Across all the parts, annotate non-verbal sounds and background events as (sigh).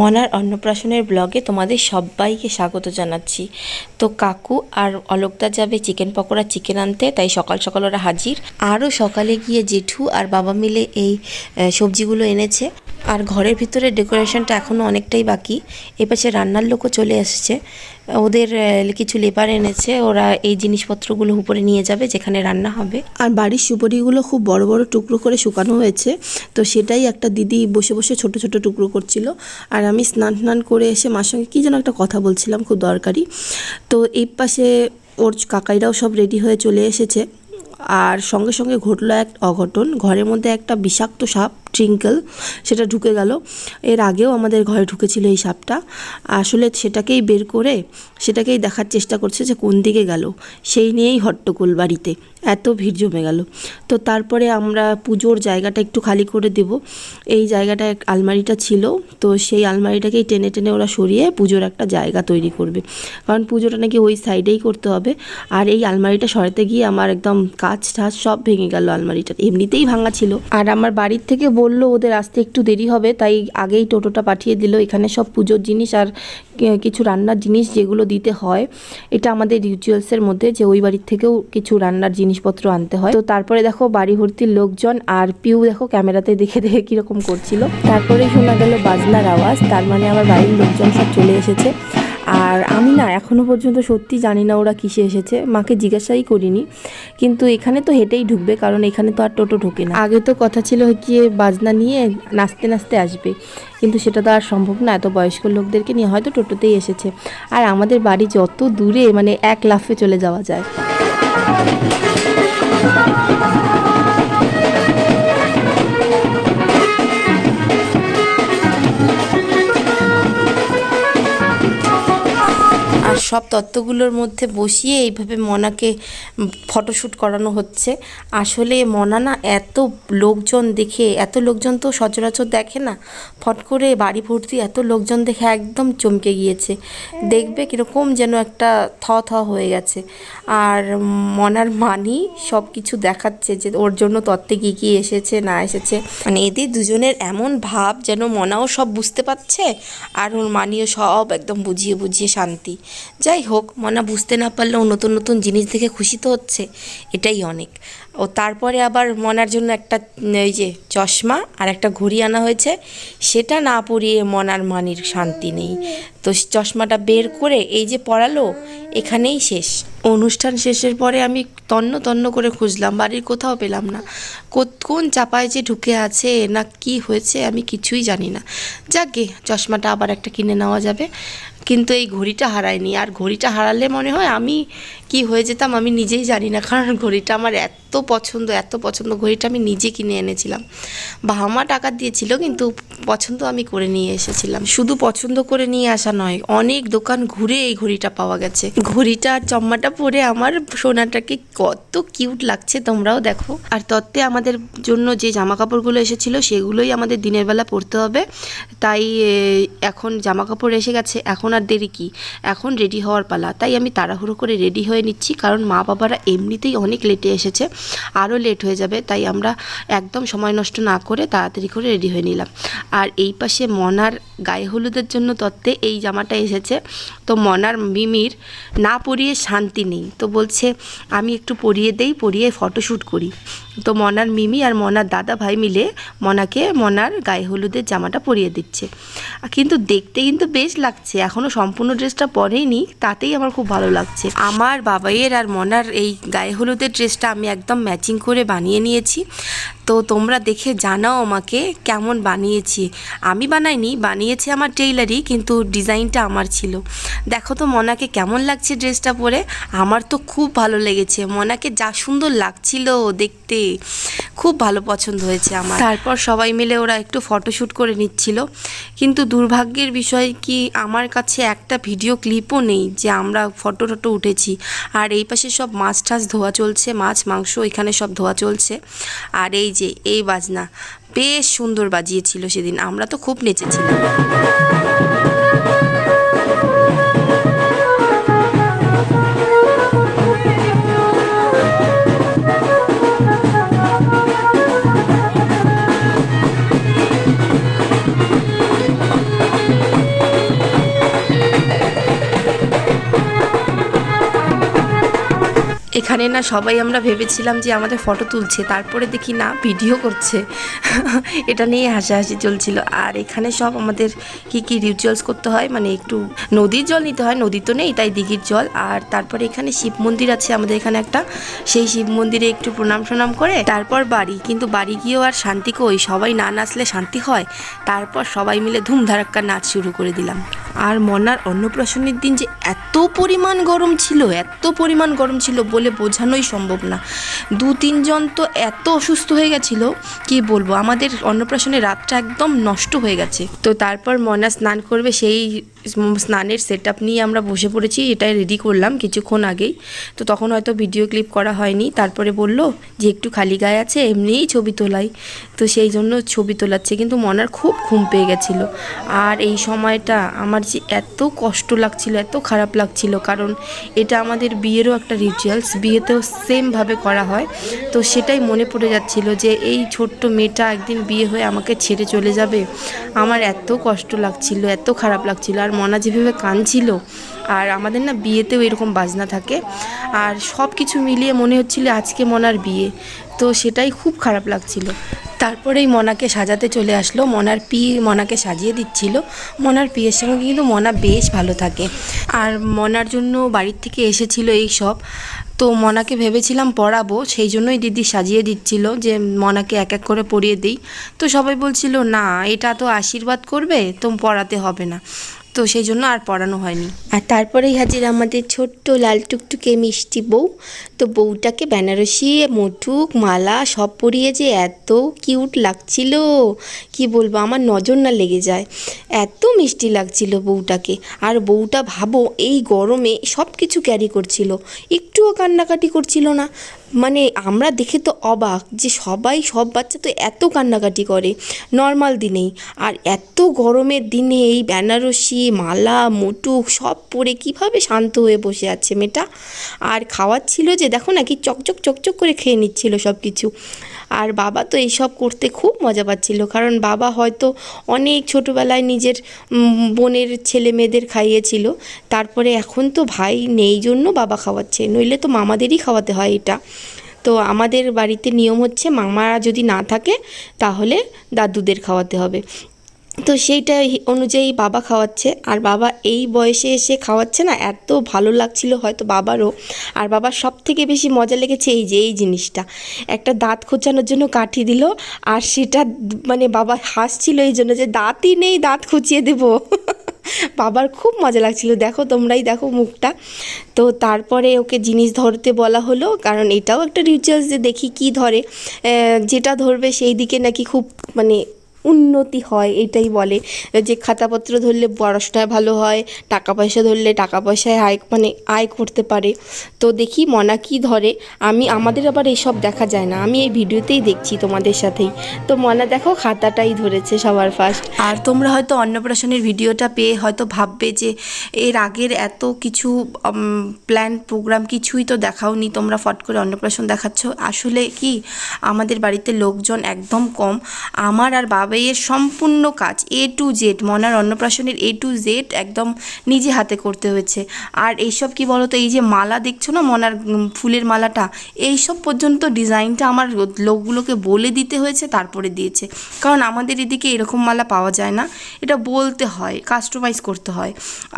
মনার অন্নপ্রাশনের ব্লগে তোমাদের সবাইকে স্বাগত জানাচ্ছি। তো কাকু আর অলোকদা যাবে চিকেন পকোড়া, চিকেন আনতে, তাই সকাল সকাল ওরা হাজির। আরও সকালে গিয়ে জেঠু আর বাবা মিলে এই সবজিগুলো এনেছে। আর ঘরের ভিতরে ডেকোরেশনটা এখনও অনেকটাই বাকি। এপাশে রান্নার লোকও চলে এসেছে। ওদের কিছু লেবার এনেছে। ওরা এই জিনিসপত্রগুলো উপরে নিয়ে যাবে যেখানে রান্না হবে। আর বাড়ির সুপারিগুলো খুব বড় বড় টুকরো করে শুকানো হয়েছে। তো সেটাই একটা দিদি বসে বসে ছোট ছোট টুকরো করছিল। আর আমি স্নান স্নান করে এসে মার সঙ্গে কী যেন একটা কথা বলছিলাম, খুব দরকারি। তো এই পাশে ওর কাকাইরাও সব রেডি হয়ে চলে এসেছে। আর সঙ্গে সঙ্গে ঘটলো এক অঘটন। ঘরের মধ্যে একটা বিষাক্ত সাপ ট্রিঙ্কেল, সেটা ঢুকে গেল। এর আগেও আমাদের ঘরে ঢুকেছিল এই সাপটা। আসলে সেটাকেই বের করে, সেটাকেই দেখার চেষ্টা করছে যে কোন দিকে গেল। সেই নিয়েই হট্টগোল বাড়িতে। এত ভিড় জমে গেল। তো তারপরে আমরা পুজোর জায়গাটা একটু খালি করে দেব। এই জায়গাটা আলমারিটা ছিল। তো সেই আলমারিটাকেই টেনে টেনে ওরা সরিয়ে পুজোর একটা জায়গা তৈরি করবে। কারণ পুজোটা নাকি ওই সাইডেই করতে হবে। আর এই আলমারিটা সরাতে গিয়ে আমার একদম কাজ টাচ সব ভেঙে গেল আলমারিটা এমনিতেই ভাঙা ছিল। আর আমার বাড়ির থেকে বলল, ওদের আসতে একটু দেরি হবে। তাই আগেই টোটোটা পাঠিয়ে দিল। এখানে সব পুজোর জিনিস আর কিছু রান্নার জিনিস যেগুলো দিতে হয়, এটা আমাদের রিচুয়ালসের মধ্যে যে ওই বাড়ির থেকেও কিছু রান্নার জিনিসপত্র আনতে হয়। তো তারপরে দেখো বাড়ি ভর্তির লোকজন আর পিউ দেখো ক্যামেরাতে দেখে দেখে কীরকম করছিল। তারপরেই শোনা গেল বাজনার আওয়াজ। তার মানে আমার বাড়ির লোকজন সব চলে এসেছে। আর আমি না এখনও পর্যন্ত সত্যি জানি না ওরা কিসে এসেছে। মাকে জিজ্ঞাসাই করিনি। কিন্তু এখানে তো হেঁটেই ঢুকবে, কারণ এখানে তো আর টোটো ঢোকে না। আগে তো কথা ছিল হচ্ছে বাজনা নিয়ে নাচতে নাচতে আসবে। কিন্তু সেটা তো আর সম্ভব না, এত বয়স্ক লোকদেরকে নিয়ে হয়তো টোটোতেই এসেছে। আর আমাদের বাড়ি যত দূরে মানে এক লাফে চলে যাওয়া যায়। সব তত্ত্বগুলোর মধ্যে বসিয়ে এইভাবে মনাকে ফটোশ্যুট করানো হচ্ছে। আসলে মনা না এত লোকজন দেখে, এত লোকজন তো সচরাচর দেখে না। ফট করে বাড়ি ভর্তি এত লোকজন দেখে একদম চমকে গিয়েছে। দেখবে কীরকম যেন একটা থ থ হয়ে গেছে। আর মনার মানি সব কিছু দেখাচ্ছে যে ওর জন্য তত্ত্বে কী কী এসেছে, না এসেছে। মানে এদের দুজনের এমন ভাব যেন মনাও সব বুঝতে পারছে, আর ওর মানিও সব একদম বুঝিয়ে বুঝিয়ে শান্তি। যাই হোক, মনা বুঝতে না পারলেও নতুন নতুন জিনিস দেখে খুশি তো হচ্ছে, এটাই অনেক। ও তারপরে আবার মনার জন্য একটা ওই যে চশমা আর একটা ঘড়ি আনা হয়েছে, সেটা না পরিয়ে মনার মানির শান্তি নেই। তো চশমাটা বের করে এই যে পড়ালো এখানেই শেষ। অনুষ্ঠান শেষের পরে আমি তন্ন তন্ন করে খুঁজলাম বাড়ির কোথাও পেলাম না। কোন চাপায় যে ঢুকে আছে না কি হয়েছে আমি কিছুই জানি না। যাকে চশমাটা আবার একটা কিনে নেওয়া যাবে। কিন্তু এই ঘড়িটা হারায়নি। আর ঘড়িটা হারালে মনে হয় আমি কি হয়ে যেতাম আমি নিজেই জানি না। কারণ ঘড়িটা আমার এত পছন্দ এত পছন্দ ঘড়িটা আমি নিজে কিনে এনেছিলাম। বাবা মা টাকা দিয়েছিল কিন্তু পছন্দ আমি করে নিয়ে এসেছিলাম। শুধু পছন্দ করে নিয়ে আসা নয়, অনেক দোকান ঘুরে এই ঘড়িটা পাওয়া গেছে। ঘড়িটা চম্মাটা পরে আমার সোনাটাকে কত কিউট লাগছে তোমরাও দেখো। আর তত্ত্বে আমাদের জন্য যে জামা কাপড়গুলো এসেছিল, সেগুলোই আমাদের দিনের বেলা পরতে হবে। তাই এখন জামা কাপড় এসে গেছে, এখন আর দেরি কি? এখন রেডি হওয়ার পালা। তাই আমি তাড়াহুড়ো করে রেডি হয়ে নিচ্ছি, কারণ মা বাবারা এমনিতেই অনেক লেটে এসেছে আরও লেট হয়ে যাবে। তাই আমরা একদম সময় নষ্ট না করে তাড়াতাড়ি করে রেডি হয়ে নিলাম। আর এই পাশে মনার গায়ে হলুদের জন্য তত্ত্বে এই জামাটা এসেছে। তো মনার মিমির না পরিয়ে শান্তি নেই। তো বলছে, আমি একটু পরিয়ে দেই, পরিয়ে ফটোশ্যুট করি। তো মনার মিমি আর মনার দাদা ভাই মিলে মনাকে, মনার গায়ে হলুদের জামাটা পরিয়ে দিচ্ছে। কিন্তু দেখতে কিন্তু বেশ লাগছে। এখনও সম্পূর্ণ ড্রেসটা পরেইনি, তাতেই আমার খুব ভালো লাগছে। আমার বাবাইয়ের আর মনার এই গায়ে হলুদের ড্রেসটা আমি একদম ম্যাচিং করে বানিয়ে নিয়েছি। তো তোমরা দেখে জানাও আমাকে কেমন বানিয়েছি। আমি বানাইনি, বানিয়েছে আমার টেইলারই, কিন্তু ডিজাইনটা আমার ছিল। দেখো তো মনাকে কেমন লাগছে ড্রেসটা পরে? আমার তো খুব ভালো লেগেছে। মনাকে যা সুন্দর লাগছিল দেখতে। খুব ভালো পছন্দ হয়েছে আমার। তারপর সবাই মিলে ওরা একটু ফটোশ্যুট করে নিচ্ছিল। কিন্তু দুর্ভাগ্যের বিষয় কি, আমার কাছে একটা ভিডিও ক্লিপও নেই যে আমরা ফটো টটো উঠেছি। আর এই পাশে সব মাছ টাছ ধোয়া চলছে, মাছ, মাংস, এখানে সব ধোয়া চলছে। আর এই যে এই বাজনা বেশ সুন্দর বাজিয়েছিল সেদিন। আমরা তো খুব নেচেছিলাম। এখানে না সবাই আমরা ভেবেছিলাম যে আমাদের ফটো তুলছে, তারপরে দেখি না, ভিডিও করছে। (laughs) এটা নিয়ে হাসাহাসি চলছিল। আর এখানে সব আমাদের কি কি রিচুয়ালস করতে হয় মানে একটু নদীর জল নিতে হয়, নদী তো নেই, তাই দিঘির জল। আর তারপরে এখানে শিব মন্দির আছে, আমাদের এখানে একটা। সেই শিব মন্দিরে একটু প্রণাম প্রণাম করে, তারপর বাড়ি। কিন্তু বাড়ি গিয়েও আর শান্তি কই? সবাই না নাচলে শান্তি হয়? তারপর সবাই মিলে ধুমধারাক্কা নাচ শুরু করে দিলাম। আর মনার অন্নপ্রাশনের দিন যে এত পরিমাণ গরম ছিল, এত পরিমাণ গরম ছিল বলে বোঝানোই সম্ভব না। দু, তিনজন তো এত অসুস্থ হয়ে গেছিল, কি বলব? আমাদের অন্নপ্রাশনের রাতটা একদম নষ্ট হয়ে গেছে। তো তারপর মনা স্নান করবে, সেই স্নানের সেট আপ নিয়ে আমরা বসে পড়েছি, এটাই রেডি করলাম কিছুক্ষণ আগেই। তো তখন হয়তো ভিডিও ক্লিপ করা হয়নি, তারপরে বলল যে একটু খালি গায়ে আছে, এমনিই ছবি তোলাই। তো সেই জন্য ছবি তোলাচ্ছে, কিন্তু মনার খুব ঘুম পেয়ে গেছিল। আর এই সময়টা আমার যে এত কষ্ট লাগছিল, এত খারাপ লাগছিল। কারণ এটা আমাদের বিয়েরও একটা রিচুয়ালস বিয়েতেও সেমভাবে করা হয়। তো সেটাই মনে পড়ে যাচ্ছিল যে এই ছোট্ট মেয়েটা একদিন বিয়ে হয়ে আমাকে ছেড়ে চলে যাবে। আমার এত কষ্ট লাগছিল, এত খারাপ লাগছিল। আর মনা যেভাবে কাঁদছিল, আর আমাদের না বিয়েতেও এরকম বাজনা থাকে। আর সব কিছু মিলিয়ে মনে হচ্ছিল আজকে মনার বিয়ে। তো সেটাই খুব খারাপ লাগছিল। তারপরেই মনাকে সাজাতে চলে আসলো। মনার পি মনাকে সাজিয়ে দিচ্ছিল। মনার পিয়ের সঙ্গে কিন্তু মনা বেশ ভালো থাকে। আর মনার জন্য বাড়ির থেকে এসেছিল এই সব। তো মনাকে ভেবেছিলাম পড়াবো, সেই জন্যই দিদি সাজিয়ে দিচ্ছিল যে মনাকে এক এক করে পড়িয়ে দিই। তো সবাই বলছিল, না, এটা তো আশীর্বাদ করবে, তো পড়াতে হবে না। তো সেই জন্য আর পড়ানো হয়নি। আর তারপরেই হাজির আমাদের ছোট্ট লাল টুকটুকে মিষ্টি বউ। তো বউটাকে বেনারসি, মটুক, মালা সব পরিয়ে যে এত কিউট লাগছিল, কি বলব, আমার নজর না লেগে যায়। এত মিষ্টি লাগছিল বউটাকে। আর বউটা ভাবো, এই গরমে সব কিছু ক্যারি করছিল। একটুও কান্নাকাটি করছিল না। মানে আমরা দেখে তো অবাক যে সবাই, সব বাচ্চা তো এত কান্নাকাটি করে। নর্মাল দিনেই। আর এত গরমের দিনে এই বেনারসি মালা, মুটুক, সব পরে কীভাবে শান্ত হয়ে বসে আছে মেয়েটা? আর খাওয়াচ্ছিল যে, দেখো না কি চকচক চকচক করে খেয়ে নিচ্ছিল সব কিছু আর বাবা তো এইসব করতে খুব মজা পাচ্ছিল, কারণ বাবা হয়তো অনেক ছোটোবেলায় নিজের বোনের ছেলে মেয়েদের খাইয়েছিল। তারপরে এখন তো ভাই নেই জন্য বাবা খাওয়াচ্ছে, নইলে তো মামাদেরই খাওয়াতে হয় এটা। তো আমাদের বাড়িতে নিয়ম হচ্ছে মামারা যদি না থাকে, তাহলে দাদুদের খাওয়াতে হবে। তো সেইটা অনুযায়ী বাবা খাওয়াচ্ছে। আর বাবা এই বয়সে এসে খাওয়াচ্ছে না, এত ভালো লাগছিল হয়তো বাবারও। আর বাবার সব থেকে বেশি মজা লেগেছে এই যে, এই জিনিসটা। একটা দাঁত খোঁচানোর জন্য কাঠি দিল, আর সেটা মানে বাবা হাসছিল এই জন্য যে, দাঁতই নেই, দাঁত খুঁচিয়ে দেবো। (laughs) বাবার খুব মজা লাগছিল। দেখো তোমরাই দেখো মুখটা। তো তারপরে ওকে জিনিস ধরতে বলা হলো, কারণ এটাও একটা রিচুয়ালস যে দেখি কি ধরে। যেটা ধরবে সেই দিকে নাকি খুব মানে উন্নতি হয়, এটাই বলে। যে খাতাপত্র ধরলে পড়াশোনায় ভালো হয়, টাকা পয়সা ধরলে টাকা পয়সায় আয় মানে আয় করতে পারে। তো দেখি মনা কি ধরে। আমি, আমাদের আবার এইসব দেখা যায় না। আমি এই ভিডিওতেই দেখছি তোমাদের সাথেই। তো মনা, দেখো খাতাটাই ধরেছে সবার ফার্স্ট আর তোমরা হয়তো অন্নপ্রাশনের ভিডিওটা পেয়ে হয়তো ভাববে যে এর আগের এত কিছু প্ল্যান প্রোগ্রাম কিছুই তো দেখাওনি। তোমরা ফট করে অন্নপ্রাশন দেখাচ্ছ। আসলে কি, আমাদের বাড়িতে লোকজন একদম কম। আমার আর বাবাইয়ের সম্পূর্ণ কাজ এ টু জেড মনার অন্নপ্রাশনের এ টু জেড একদম নিজে হাতে করতে হয়েছে। আর এইসব কি বলতো, এই যে মালা দেখছ না মনার ফুলের মালাটা, এইসব পর্যন্ত ডিজাইনটা আমার লোকগুলোকে বলে দিতে হয়েছে, তারপরে দিয়েছে। কারণ আমাদের এদিকে এরকম মালা পাওয়া যায় না, এটা বলতে হয় কাস্টমাইজ করতে হয়।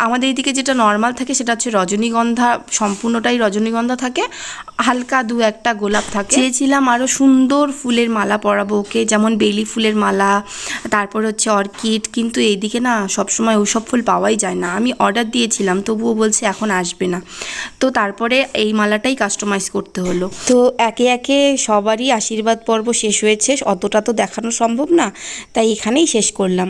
আমাদের এদিকে যেটা নর্মাল থাকে সেটা হচ্ছে রজনীগন্ধা, সম্পূর্ণটাই রজনীগন্ধা থাকে, হালকা দু একটা গোলাপ থাকে। চেয়েছিলাম আরও সুন্দর ফুলের মালা পরাবো ওকে, যেমন বেলি ফুলের মালা তারপর হচ্ছে অর্কিড, কিন্তু এইদিকে না সবসময় ওসব ফুল পাওয়াই যায় না। আমি অর্ডার দিয়েছিলাম, তবুও বলছে এখন আসবে না। তো তারপরে এই মালাটাই কাস্টমাইজ করতে হলো। তো একে একে সবারই আশীর্বাদ পর্ব শেষ হয়েছে, অতটা তো দেখানো সম্ভব না, তাই এখানেই শেষ করলাম।